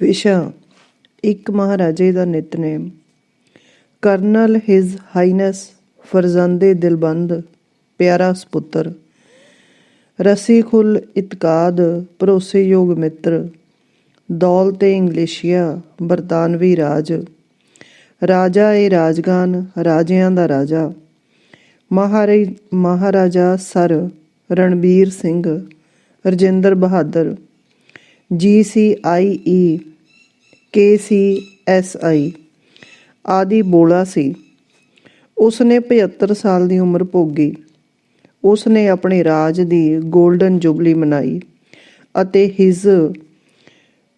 ਵਿਸ਼ਾ, ਇੱਕ ਮਹਾਰਾਜੇ ਦਾ ਨਿਤਨੇਮ। ਕਰਨਲ ਹਿਜ਼ ਹਾਈਨੈਸ ਫਰਜ਼ੰਦੇ ਦਿਲਬੰਦ, ਪਿਆਰਾ ਸੁਪੁੱਤਰ। ਰਸੀਖੁਲ ਇਤਕਾਦ, ਭਰੋਸੇਯੋਗ ਮਿੱਤਰ। ਦੌਲਤ ਇੰਗਲਿਸ਼ੀਆ ਬਰਤਾਨਵੀ ਰਾਜ। ਰਾਜਾ ਏ ਰਾਜਗਾਨ, ਰਾਜਿਆਂ ਦਾ ਰਾਜਾ। Maharaj Maharaja sir Ranbir Singh, Rajinder Bahadur. G C I E, K C S I ਆਦਿ ਬੋਲਾ ਸੀ। ਉਸ ਨੇ 75 ਸਾਲ ਦੀ ਉਮਰ ਭੋਗੀ। ਉਸ ਨੇ ਆਪਣੇ ਰਾਜ ਦੀ 골ਡਨ ਜੁਬਲੀ ਮਨਾਈ ਅਤੇ ਹਿਜ਼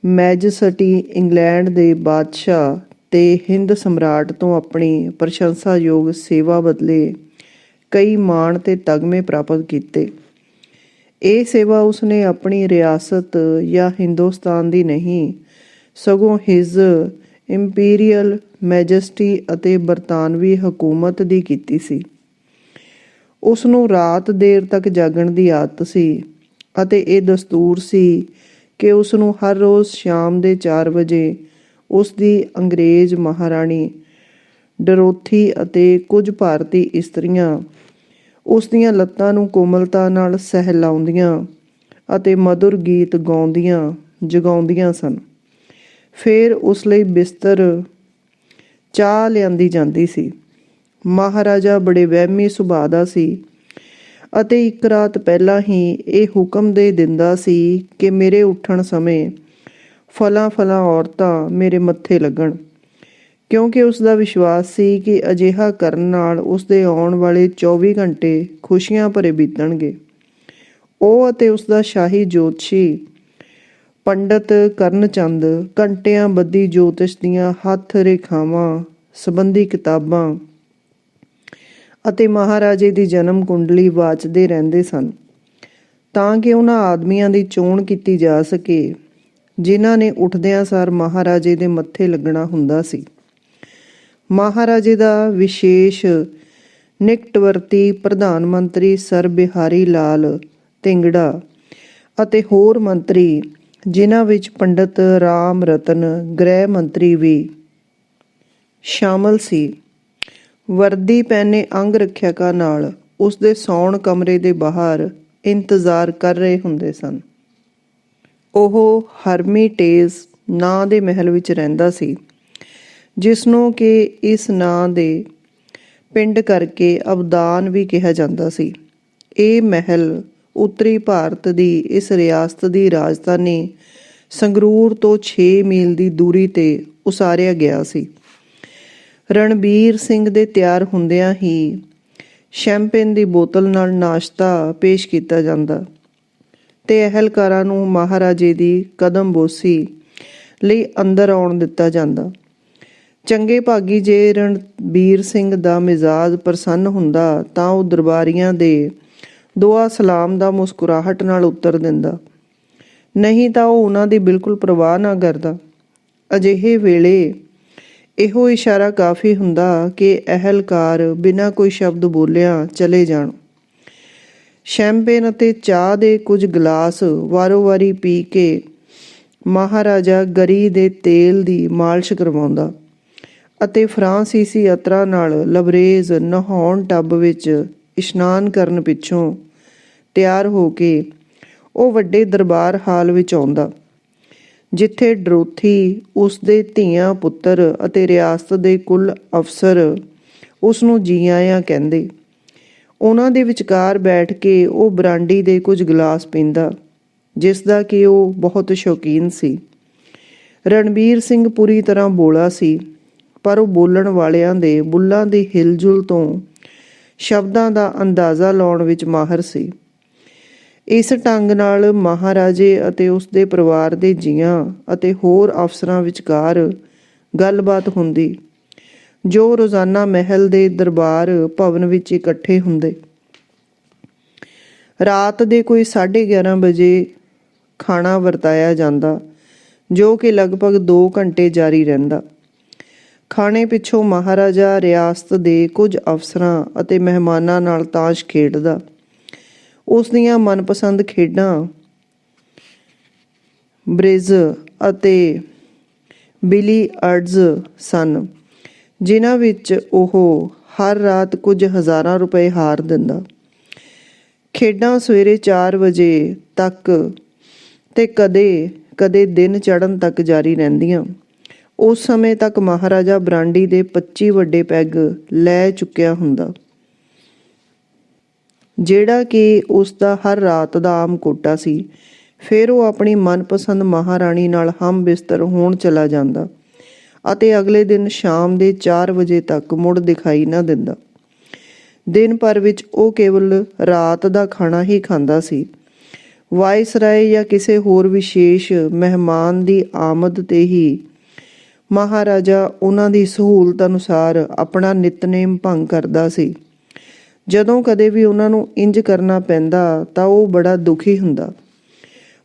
ਮੈਜੈਸਟੀ ਇੰਗਲੈਂਡ ਦੇ ਬਾਦਸ਼ਾਹ ਤੇ ਹਿੰਦ ਸਮਰਾਟ ਤੋਂ ਆਪਣੀ ਪ੍ਰਸ਼ੰਸਾਯੋਗ ਸੇਵਾ ਬਦਲੇ ਕਈ ਮਾਣ ਤੇ ਤਗਮੇ ਪ੍ਰਾਪਤ ਕੀਤੇ। ਇਹ ਸੇਵਾ ਉਸਨੇ ਆਪਣੀ ਰਿਆਸਤ ਜਾਂ ਹਿੰਦੁਸਤਾਨ ਦੀ ਨਹੀਂ, ਸਗੋਂ ਹਿਜ਼ ਇੰਪੀਰੀਅਲ ਮੈਜੈਸਟੀ ਅਤੇ ਬਰਤਾਨਵੀ ਹਕੂਮਤ ਦੀ ਕੀਤੀ ਸੀ। ਉਸ ਨੂੰ ਰਾਤ ਦੇਰ ਤੱਕ ਜਾਗਣ ਦੀ ਆਦਤ ਸੀ ਅਤੇ ਇਹ ਦਸਤੂਰ ਸੀ ਕਿ ਉਸ ਨੂੰ ਹਰ ਰੋਜ਼ ਸ਼ਾਮ ਦੇ 4 ਵਜੇ ਉਸ ਦੀ ਅੰਗਰੇਜ਼ ਮਹਾਰਾਣੀ ਡਰੋਥੀ ਅਤੇ ਕੁਝ ਭਾਰਤੀ ਇਸਤਰੀਆਂ ਉਸ ਦੀਆਂ ਲੱਤਾਂ ਨੂੰ ਕੋਮਲਤਾ ਨਾਲ ਸਹਿਲਾਉਂਦੀਆਂ ਅਤੇ ਮధుਰ ਗੀਤ ਗਾਉਂਦੀਆਂ, ਜਗਾਉਂਦੀਆਂ ਸਨ। ਫਿਰ ਉਸ ਲਈ ਬਿਸਤਰ ਚਾਹ ਲਿਆਂਦੀ ਜਾਂਦੀ ਸੀ। ਮਹਾਰਾਜਾ ਬੜੇ ਵਹਿਮੀ ਸੁਭਾਅ ਦਾ ਸੀ ਅਤੇ ਇੱਕ ਰਾਤ ਪਹਿਲਾਂ ਹੀ ਇਹ ਹੁਕਮ ਦੇ ਦਿੰਦਾ ਸੀ ਕਿ ਮੇਰੇ ਉੱਠਣ ਸਮੇਂ ਫਲਾਂ ਫਲਾਂ ਔਰਤਾਂ ਮੇਰੇ ਮੱਥੇ ਲੱਗਣ। ਕਿਉਂਕਿ ਉਸ ਦਾ ਵਿਸ਼ਵਾਸ ਸੀ ਕਿ ਅਜਿਹਾ ਕਰਨ ਨਾਲ ਉਸ ਦੇ ਆਉਣ ਵਾਲੇ 24 ਘੰਟੇ ਖੁਸ਼ੀਆਂ ਭਰੇ ਬੀਤਣਗੇ। ਉਹ ਅਤੇ ਉਸ ਦਾ ਸ਼ਾਹੀ ਜੋਤਸ਼ੀ ਪੰਡਤ ਕਰਨਚੰਦ ਘੰਟਿਆਂ ਬੱਧੀ ਜੋਤਿਸ਼ ਦੀਆਂ ਹੱਥ ਰੇਖਾਵਾਂ, ਸੰਬੰਧੀ ਕਿਤਾਬਾਂ ਅਤੇ ਮਹਾਰਾਜੇ ਦੀ ਜਨਮ ਕੁੰਡਲੀ ਵਾਚਦੇ ਰਹਿੰਦੇ ਸਨ, ਤਾਂ ਕਿ ਉਹਨਾਂ ਆਦਮੀਆਂ ਦੀ ਚੋਣ ਕੀਤੀ ਜਾ ਸਕੇ, ਜਿਨ੍ਹਾਂ ਨੇ ਉੱਠਦਿਆਂ ਸਾਰ ਮਹਾਰਾਜੇ ਦੇ ਮੱਥੇ ਲੱਗਣਾ ਹੁੰਦਾ ਸੀ। ਮਹਾਰਾਜੇ ਦਾ ਵਿਸ਼ੇਸ਼ ਨਿਕਟਵਰਤੀ ਪ੍ਰਧਾਨ ਮੰਤਰੀ ਸਰ ਬਿਹਾਰੀ ਲਾਲ ਤਿੰਗੜਾ ਅਤੇ ਹੋਰ ਮੰਤਰੀ, ਜਿਨ੍ਹਾਂ ਵਿੱਚ ਪੰਡਤ ਰਾਮ ਰਤਨ ਗ੍ਰਹਿ ਮੰਤਰੀ ਵੀ ਸ਼ਾਮਲ ਸੀ। ਵਰਦੀ ਪਹਿਨੇ ਅੰਗ ਰੱਖਿਆਕਾਂ ਨਾਲ ਉਸ ਦੇ ਸੌਣ ਕਮਰੇ ਦੇ ਬਾਹਰ ਇੰਤਜ਼ਾਰ ਕਰ ਰਹੇ ਹੁੰਦੇ ਸਨ। ਉਹ ਹਰਮੀਟੇਜ ਨਾਂ ਦੇ ਮਹਿਲ ਵਿੱਚ ਰਹਿੰਦਾ ਸੀ। ਜਿਸ ਨੂੰ ਕਿ ਇਸ ਨਾਂ ਦੇ ਪਿੰਡ ਕਰਕੇ ਅਬਦਾਨ ਵੀ ਕਿਹਾ ਜਾਂਦਾ ਸੀ। ਇਹ ਮਹਿਲ ਉੱਤਰੀ ਭਾਰਤ ਦੀ ਇਸ ਰਿਆਸਤ ਦੀ ਰਾਜਧਾਨੀ ਸੰਗਰੂਰ ਤੋਂ 6 ਮੀਲ ਦੀ ਦੂਰੀ ਤੇ ਉਸਾਰਿਆ ਗਿਆ ਸੀ। ਰਣਬੀਰ ਸਿੰਘ ਦੇ ਤਿਆਰ ਹੁੰਦਿਆਂ ਹੀ ਸ਼ੈਂਪੇਨ ਦੀ ਬੋਤਲ ਨਾਲ ਨਾਸ਼ਤਾ ਪੇਸ਼ ਕੀਤਾ ਜਾਂਦਾ ਤੇ ਅਹਿਲਕਾਰਾਂ ਨੂੰ ਮਹਾਰਾਜੇ ਦੀ ਕਦਮ ਬੋਸੀ ਲਈ ਅੰਦਰ ਆਉਣ ਦਿੱਤਾ ਜਾਂਦਾ। ਚੰਗੇ ਭਾਗੀ ਜੇ ਰਣਬੀਰ ਸਿੰਘ ਦਾ ਮਿਜ਼ਾਜ ਪ੍ਰਸੰਨ ਹੁੰਦਾ ਤਾਂ ਉਹ ਦਰਬਾਰੀਆਂ ਦੇ ਦੁਆ ਸਲਾਮ ਦਾ ਮੁਸਕਰਾਹਟ ਨਾਲ ਉੱਤਰ ਦਿੰਦਾ। ਨਹੀਂ ਤਾਂ ਉਹ ਉਹਨਾਂ ਦੀ ਬਿਲਕੁਲ ਪਰਵਾਹ ਨਾ ਕਰਦਾ। ਅਜਿਹੇ ਵੇਲੇ ਇਹੋ ਇਸ਼ਾਰਾ ਕਾਫੀ ਹੁੰਦਾ ਕਿ ਅਹਿਲਕਾਰ ਬਿਨਾਂ ਕੋਈ ਸ਼ਬਦ ਬੋਲਿਆ ਚਲੇ ਜਾਣ। ਸ਼ੈਂਪੇਨ ਅਤੇ ਚਾਹ ਦੇ ਕੁਝ ਗਲਾਸ ਵਾਰੋ-ਵਾਰੀ ਪੀ ਕੇ ਮਹਾਰਾਜਾ ਗਰੀ ਦੇ ਤੇਲ ਦੀ ਮਾਲਿਸ਼ ਕਰਵਾਉਂਦਾ। ਅਤੇ ਫਰਾਂਸੀਸੀ ਯਾਤਰਾ ਨਾਲ ਲਬਰੇਜ਼ ਨਹਾਉਣ ਟੱਬ ਵਿੱਚ ਇਸ਼ਨਾਨ ਕਰਨ ਪਿੱਛੋਂ ਤਿਆਰ ਹੋ ਕੇ ਉਹ ਵੱਡੇ ਦਰਬਾਰ ਹਾਲ ਵਿੱਚ ਆਉਂਦਾ, ਜਿੱਥੇ ਡਰੋਥੀ ਉਸ ਦੇ ਧੀਆਂ, ਪੁੱਤਰ ਅਤੇ ਰਿਆਸਤ ਦੇ ਕੁੱਲ ਅਫਸਰ ਉਸ ਨੂੰ ਜੀ ਆਇਆਂ ਕਹਿੰਦੇ। ਉਹਨਾਂ ਦੇ ਵਿਚਕਾਰ ਬੈਠ ਕੇ ਉਹ ਬਰਾਂਡੀ ਦੇ ਕੁਝ ਗਲਾਸ ਪੀਂਦਾ, ਜਿਸ ਦਾ ਕਿ ਉਹ ਬਹੁਤ ਸ਼ੌਕੀਨ ਸੀ। ਰਣਬੀਰ ਸਿੰਘ ਪੂਰੀ ਤਰ੍ਹਾਂ ਬੋਲਾ ਸੀ ਪਰ ਉਹ ਬੋਲਣ ਵਾਲਿਆਂ ਦੇ ਬੁੱਲਾਂ ਦੀ ਹਿਲਜੁਲ ਤੋਂ ਸ਼ਬਦਾਂ ਦਾ ਅੰਦਾਜ਼ਾ ਲਾਉਣ ਵਿੱਚ ਮਾਹਰ ਸੀ। ਇਸ ਢੰਗ ਨਾਲ ਮਹਾਰਾਜੇ ਅਤੇ ਉਸ ਦੇ ਪਰਿਵਾਰ ਦੇ ਜੀਆਂ ਅਤੇ ਹੋਰ ਅਫਸਰਾਂ ਵਿਚਕਾਰ ਗੱਲਬਾਤ ਹੁੰਦੀ, ਜੋ ਰੋਜ਼ਾਨਾ ਮਹਿਲ ਦੇ ਦਰਬਾਰ ਭਵਨ ਵਿੱਚ ਇਕੱਠੇ ਹੁੰਦੇ। ਰਾਤ ਦੇ ਕੋਈ 11:30 ਵਜੇ ਖਾਣਾ ਵਰਤਾਇਆ ਜਾਂਦਾ, ਜੋ ਕਿ ਲਗਭਗ 2 ਘੰਟੇ ਜਾਰੀ ਰਹਿੰਦਾ। ਖਾਣੇ ਪਿੱਛੋਂ ਮਹਾਰਾਜਾ ਰਿਆਸਤ ਦੇ ਕੁਝ ਅਫਸਰਾਂ ਅਤੇ ਮਹਿਮਾਨਾਂ ਨਾਲ ਤਾਸ਼ ਖੇਡਦਾ। ਉਸ ਦੀਆਂ ਮਨਪਸੰਦ ਖੇਡਾਂ ਬ੍ਰਿਜ ਅਤੇ ਬਿਲੀ ਅਰਡਜ਼ ਸਨ, ਜਿਨ੍ਹਾਂ ਵਿੱਚ ਉਹ ਹਰ ਰਾਤ ਕੁਝ ਹਜ਼ਾਰਾਂ ਰੁਪਏ ਹਾਰ ਦਿੰਦਾ। ਖੇਡਾਂ ਸਵੇਰੇ 4 ਵਜੇ ਤੱਕ ਤੇ ਕਦੇ ਕਦੇ ਦਿਨ ਚੜ੍ਹਨ ਤੱਕ ਜਾਰੀ ਰਹਿੰਦੀਆਂ। ਉਸ ਸਮੇਂ ਤੱਕ ਮਹਾਰਾਜਾ ਬਰਾਂਡੀ ਦੇ 25 ਵੱਡੇ ਪੈਗ ਲੈ ਚੁੱਕਿਆ ਹੁੰਦਾ। ਜਿਹੜਾ ਕਿ ਉਸ ਦਾ ਹਰ ਰਾਤ ਦਾ ਆਮ ਕੋਟਾ ਸੀ, ਫਿਰ ਉਹ ਆਪਣੀ ਮਨਪਸੰਦ ਮਹਾਰਾਣੀ ਨਾਲ ਹਮ ਬਿਸਤਰ ਹੋਣ ਚਲਾ ਜਾਂਦਾ ਅਤੇ ਅਗਲੇ ਦਿਨ ਸ਼ਾਮ ਦੇ 4 ਵਜੇ ਤੱਕ ਮੁੜ ਦਿਖਾਈ ਨਾ ਦਿੰਦਾ। ਦਿਨ ਭਰ ਵਿੱਚ ਉਹ ਕੇਵਲ ਰਾਤ ਦਾ ਖਾਣਾ ਹੀ ਖਾਂਦਾ ਸੀ। ਵਾਇਸਰਾਏ ਜਾਂ ਕਿਸੇ ਹੋਰ ਵਿਸ਼ੇਸ਼ ਮਹਿਮਾਨ ਦੀ ਆਮਦ ਤੇ ਹੀ ਮਹਾਰਾਜਾ ਉਹਨਾਂ ਦੀ ਸਹੂਲਤ ਅਨੁਸਾਰ ਆਪਣਾ ਨਿਤਨੇਮ ਭੰਗ ਕਰਦਾ ਸੀ। ਜਦੋਂ ਕਦੇ ਵੀ ਉਹਨਾਂ ਨੂੰ ਇੰਜ ਕਰਨਾ ਪੈਂਦਾ ਤਾਂ ਉਹ ਬੜਾ ਦੁਖੀ ਹੁੰਦਾ।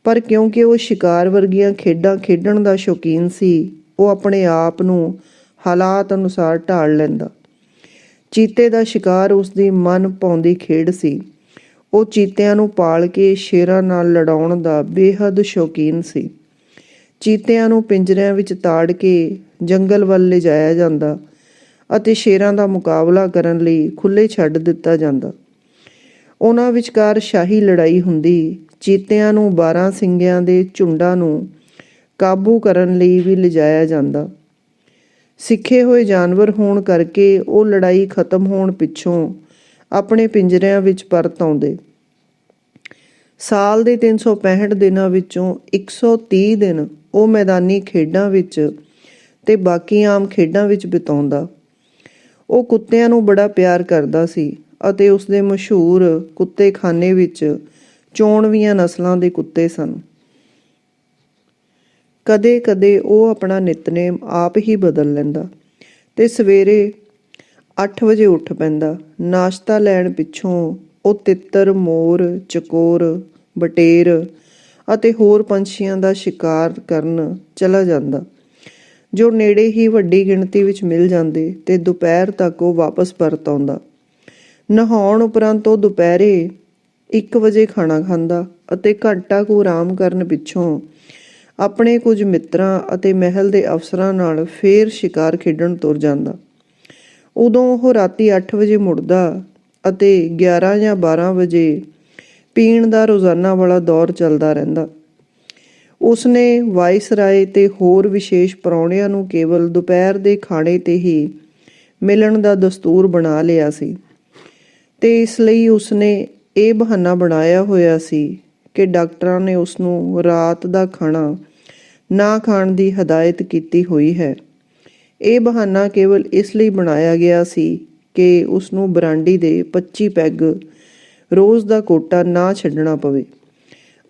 ਪਰ ਕਿਉਂਕਿ ਉਹ ਸ਼ਿਕਾਰ ਵਰਗੀਆਂ ਖੇਡਾਂ ਖੇਡਣ ਦਾ ਸ਼ੌਕੀਨ ਸੀ, ਉਹ ਆਪਣੇ ਆਪ ਨੂੰ ਹਾਲਾਤ ਅਨੁਸਾਰ ਢਾਲ ਲੈਂਦਾ। ਚੀਤੇ ਦਾ ਸ਼ਿਕਾਰ ਉਸ ਦੀ ਮਨ ਪਾਉਂਦੀ ਖੇਡ ਸੀ। ਉਹ ਚੀਤਿਆਂ ਨੂੰ ਪਾਲ ਕੇ ਸ਼ੇਰਾਂ ਨਾਲ ਲੜਾਉਣ ਦਾ ਬੇਹੱਦ ਸ਼ੌਕੀਨ ਸੀ। ਚੀਤਿਆਂ ਨੂੰ ਪਿੰਜਰਿਆਂ ਵਿੱਚ ਤਾੜ ਕੇ ਜੰਗਲ ਵੱਲ ਲਿਜਾਇਆ ਜਾਂਦਾ ਅਤੇ ਸ਼ੇਰਾਂ ਦਾ ਮੁਕਾਬਲਾ ਕਰਨ ਲਈ ਖੁੱਲੇ ਛੱਡ ਦਿੱਤਾ ਜਾਂਦਾ। ਉਹਨਾਂ ਵਿਚਕਾਰ ਸ਼ਾਹੀ ਲੜਾਈ ਹੁੰਦੀ, ਚੀਤਿਆਂ ਨੂੰ 12 ਸਿੰਘਿਆਂ ਦੇ ਝੁੰਡਾਂ ਨੂੰ ਕਾਬੂ ਕਰਨ ਲਈ ਵੀ ਲਿਜਾਇਆ ਜਾਂਦਾ। ਸਿੱਖੇ ਹੋਏ ਜਾਨਵਰ ਹੋਣ ਕਰਕੇ ਉਹ ਲੜਾਈ ਖਤਮ ਹੋਣ ਪਿੱਛੋਂ ਆਪਣੇ ਪਿੰਜਰਿਆਂ ਵਿੱਚ ਪਰਤ ਆਉਂਦੇ। ਸਾਲ ਦੇ 365 ਦਿਨਾਂ ਵਿੱਚੋਂ 130 ਦਿਨ ਉਹ ਮੈਦਾਨੀ ਖੇਡਾਂ ਵਿੱਚ ਤੇ ਬਾਕੀ ਆਮ ਖੇਡਾਂ ਵਿੱਚ ਬਿਤਾਉਂਦਾ। ਉਹ ਕੁੱਤਿਆਂ ਨੂੰ ਬੜਾ ਪਿਆਰ ਕਰਦਾ ਸੀ ਅਤੇ ਉਸ ਦੇ ਮਸ਼ਹੂਰ ਕੁੱਤੇਖਾਨੇ ਵਿੱਚ ਚੋਣਵੀਆਂ ਨਸਲਾਂ ਦੇ ਕੁੱਤੇ ਸਨ। ਕਦੇ-ਕਦੇ ਉਹ ਆਪਣਾ ਨਿਤਨੇਮ ਆਪ ਹੀ ਬਦਲ ਲੈਂਦਾ ਤੇ ਸਵੇਰੇ 8 ਵਜੇ ਉੱਠ ਪੈਂਦਾ, ਨਾਸ਼ਤਾ ਲੈਣ ਪਿੱਛੋਂ ਉਹ ਤਿੱਤਰ, ਮੋਰ, ਚਕੋਰ, ਬਟੇਰ ਅਤੇ ਹੋਰ ਪੰਛੀਆਂ ਦਾ ਸ਼ਿਕਾਰ ਕਰਨ ਚਲਾ ਜਾਂਦਾ। ਜੋ ਨੇੜੇ ਹੀ ਵੱਡੀ ਗਿਣਤੀ ਵਿੱਚ ਮਿਲ ਜਾਂਦੇ ਤੇ ਦੁਪਹਿਰ ਤੱਕ ਉਹ ਵਾਪਸ ਪਰਤ ਆਉਂਦਾ। ਨਹਾਉਣ ਉਪਰੰਤ ਉਹ ਦੁਪਹਿਰੇ 1 ਵਜੇ ਖਾਣਾ ਖਾਂਦਾ ਅਤੇ ਘੰਟਾ ਕੁ ਆਰਾਮ ਕਰਨ ਪਿੱਛੋਂ ਆਪਣੇ ਕੁਝ ਮਿੱਤਰਾਂ ਅਤੇ ਮਹਿਲ ਦੇ ਅਫਸਰਾਂ ਨਾਲ ਫੇਰ ਸ਼ਿਕਾਰ ਖੇਡਣ ਤੁਰ ਜਾਂਦਾ। ਉਦੋਂ ਉਹ ਰਾਤੀ 8 ਵਜੇ ਮੁੜਦਾ ਅਤੇ 11 ਜਾਂ 12 ਵਜੇ ਪੀਣ ਦਾ ਰੋਜ਼ਾਨਾ ਵਾਲਾ ਦੌਰ ਚੱਲਦਾ ਰਹਿੰਦਾ। ਉਸਨੇ ਵਾਇਸਰਾਏ ਤੇ ਹੋਰ ਵਿਸ਼ੇਸ਼ ਪਰੌਣਿਆਂ ਨੂੰ ਕੇਵਲ ਦੁਪਹਿਰ ਦੇ ਖਾਣੇ ਤੇ ਹੀ ਮਿਲਣ ਦਾ ਦਸਤੂਰ ਬਣਾ ਲਿਆ ਸੀ ਤੇ ਇਸ ਲਈ ਉਸਨੇ ਇਹ ਬਹਾਨਾ ਬਣਾਇਆ ਹੋਇਆ ਸੀ ਕਿ ਡਾਕਟਰਾਂ ਨੇ ਉਸ ਨੂੰ ਰਾਤ ਦਾ ਖਾਣਾ ਨਾ ਖਾਣ ਦੀ ਹਦਾਇਤ ਕੀਤੀ ਹੋਈ ਹੈ। ਇਹ ਬਹਾਨਾ ਕੇਵਲ ਇਸ ਲਈ ਬਣਾਇਆ ਗਿਆ ਸੀ ਕਿ ਉਸ ਨੂੰ ਬਰਾਂਡੀ ਦੇ 25 ਪੈਗ ਰੋਜ਼ ਦਾ ਕੋਟਾ ਨਾ ਛੱਡਣਾ ਪਵੇ।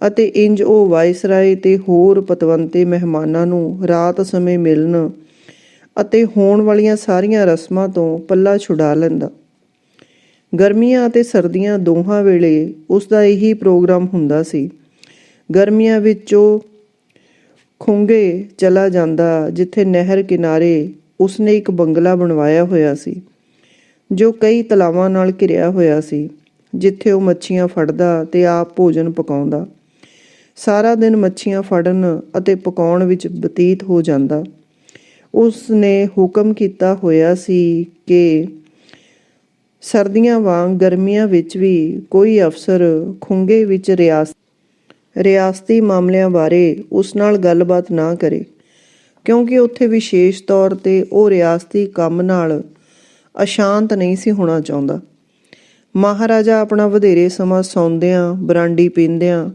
ਅਤੇ ਇੰਜ ਉਹ ਵਾਇਸਰਾਏ ਤੇ ਹੋਰ ਪਤਵੰਤੇ ਮਹਿਮਾਨਾਂ ਨੂੰ ਰਾਤ ਸਮੇਂ ਮਿਲਣ ਅਤੇ ਹੋਣ ਵਾਲੀਆਂ ਸਾਰੀਆਂ ਰਸਮਾਂ ਤੋਂ ਪੱਲਾ ਛੁਡਾ ਲੈਂਦਾ। ਗਰਮੀਆਂ ਅਤੇ ਸਰਦੀਆਂ ਦੋਹਾਂ ਵੇਲੇ ਉਸ ਦਾ ਇਹੀ ਪ੍ਰੋਗਰਾਮ ਹੁੰਦਾ ਸੀ। ਗਰਮੀਆਂ ਵਿੱਚ ਉਹ ਖੁੰਗੇ ਚਲਾ ਜਾਂਦਾ ਜਿੱਥੇ ਨਹਿਰ ਕਿਨਾਰੇ ਉਸਨੇ ਇੱਕ ਬੰਗਲਾ ਬਣਵਾਇਆ ਹੋਇਆ ਸੀ। ਜੋ ਕਈ ਤਲਾਵਾਂ ਨਾਲ ਘਿਰਿਆ ਹੋਇਆ ਸੀ, ਜਿੱਥੇ ਉਹ ਮੱਛੀਆਂ ਫੜਦਾ ਤੇ ਆਪ ਭੋਜਨ ਪਕਾਉਂਦਾ। ਸਾਰਾ ਦਿਨ ਮੱਛੀਆਂ ਫੜਨ ਅਤੇ ਪਕਾਉਣ ਵਿੱਚ ਬਤੀਤ ਹੋ ਜਾਂਦਾ। ਉਸ ਨੇ ਹੁਕਮ ਕੀਤਾ ਹੋਇਆ ਸੀ ਕਿ ਸਰਦੀਆਂ ਵਾਂਗ ਗਰਮੀਆਂ ਵਿੱਚ ਵੀ ਕੋਈ ਅਫਸਰ ਖੁੰਗੇ ਵਿੱਚ ਰਿਆਸ, ਰਿਆਸਤੀ ਮਾਮਲਿਆਂ ਬਾਰੇ ਉਸ ਨਾਲ ਗੱਲਬਾਤ ਨਾ ਕਰੇ, ਕਿਉਂਕਿ ਉੱਥੇ ਵਿਸ਼ੇਸ਼ ਤੌਰ ਤੇ ਉਹ ਰਿਆਸਤੀ ਕੰਮ ਨਾਲ ਅਸ਼ਾਂਤ ਨਹੀਂ ਸੀ ਹੋਣਾ ਚਾਹੁੰਦਾ। ਮਹਾਰਾਜਾ ਆਪਣਾ ਵਧੇਰੇ ਸਮਾਂ ਸੌਂਦਿਆਂ, ਬਰਾਂਡੀ ਪੀਂਦਿਆਂ,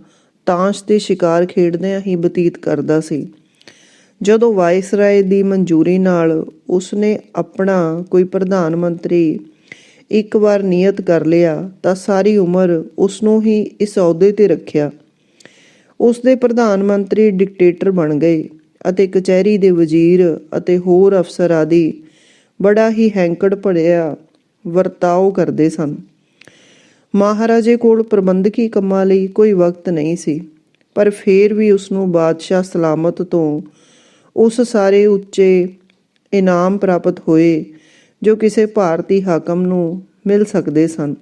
ਤਾਸ਼ ਤੇ ਸ਼ਿਕਾਰ ਖੇਡਦਿਆਂ ਹੀ ਬਤੀਤ ਕਰਦਾ ਸੀ। ਜਦੋਂ ਵਾਇਸਰਾਏ ਦੀ ਮਨਜ਼ੂਰੀ ਨਾਲ ਉਸਨੇ ਆਪਣਾ ਕੋਈ ਪ੍ਰਧਾਨ ਮੰਤਰੀ ਇੱਕ ਵਾਰ ਨਿਯਤ ਕਰ ਲਿਆ, ਤਾਂ ਸਾਰੀ ਉਮਰ ਉਸ ਨੂੰ ਹੀ ਇਸ ਅਹੁਦੇ ਤੇ ਰੱਖਿਆ। ਉਸ ਦੇ ਪ੍ਰਧਾਨ ਮੰਤਰੀ ਡਿਕਟੇਟਰ ਬਣ ਗਏ ਅਤੇ ਕਚਹਿਰੀ ਦੇ ਵਜ਼ੀਰ ਅਤੇ ਹੋਰ ਅਫਸਰ ਆਦਿ ਬੜਾ ਹੀ ਹੈਂਕੜ ਭਰਿਆ ਵਰਤਾਓ ਕਰਦੇ ਸਨ। ਮਹਾਰਾਜੇ ਕੋਲ ਪ੍ਰਬੰਧਕੀ ਕੰਮਾਂ ਲਈ ਕੋਈ ਵਕਤ ਨਹੀਂ ਸੀ, ਪਰ ਫੇਰ ਵੀ ਉਸ ਨੂੰ ਬਾਦਸ਼ਾਹ ਸਲਾਮਤ ਤੋਂ ਉਸ ਸਾਰੇ ਉੱਚੇ ਇਨਾਮ ਪ੍ਰਾਪਤ ਹੋਏ, ਜੋ ਕਿਸੇ ਭਾਰਤੀ ਹਾਕਮ ਨੂੰ ਮਿਲ ਸਕਦੇ ਸਨ।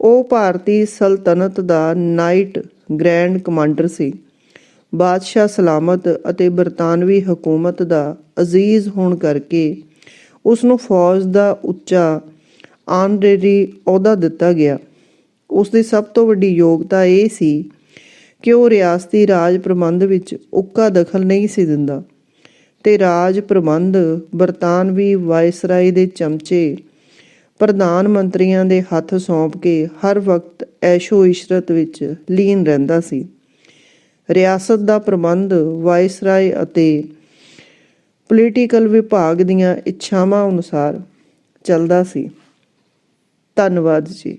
ਉਹ ਭਾਰਤੀ ਸਲਤਨਤ ਦਾ ਨਾਈਟ ਗ੍ਰੈਂਡ ਕਮਾਂਡਰ ਸੀ। ਬਾਦਸ਼ਾਹ ਸਲਾਮਤ ਅਤੇ ਬਰਤਾਨਵੀ ਹਕੂਮਤ ਦਾ ਅਜ਼ੀਜ਼ ਹੋਣ ਕਰਕੇ ਉਸ ਨੂੰ ਫੌਜ ਦਾ ਉੱਚਾ ਆਨਰੇਰੀ ਅਹੁਦਾ ਦਿੱਤਾ ਗਿਆ। ਉਸ ਦੀ ਸਭ ਤੋਂ ਵੱਡੀ ਯੋਗਤਾ ਇਹ ਸੀ ਕਿ ਉਹ ਰਿਆਸਤੀ ਰਾਜ ਪ੍ਰਬੰਧ ਵਿੱਚ ਉੱਕਾ ਦਖਲ ਨਹੀਂ ਸੀ ਦਿੰਦਾ ਤੇ ਰਾਜ ਪ੍ਰਬੰਧ ਬਰਤਾਨਵੀ ਵਾਇਸਰਾਏ ਦੇ ਚਮਚੇ ਪ੍ਰਧਾਨ ਮੰਤਰੀਆਂ ਦੇ ਹੱਥ ਸੌਂਪ ਕੇ ਹਰ ਵਕਤ ਐਸ਼ੋ ਇਸ਼ਰਤ ਵਿੱਚ ਲੀਨ ਰਹਿੰਦਾ ਸੀ। ਰਿਆਸਤ ਦਾ ਪ੍ਰਬੰਧ ਵਾਇਸਰਾਏ ਅਤੇ ਪੋਲੀਟੀਕਲ ਵਿਭਾਗ ਦੀਆਂ ਇੱਛਾਵਾਂ ਅਨੁਸਾਰ ਚੱਲਦਾ ਸੀ। ਧੰਨਵਾਦ ਜੀ।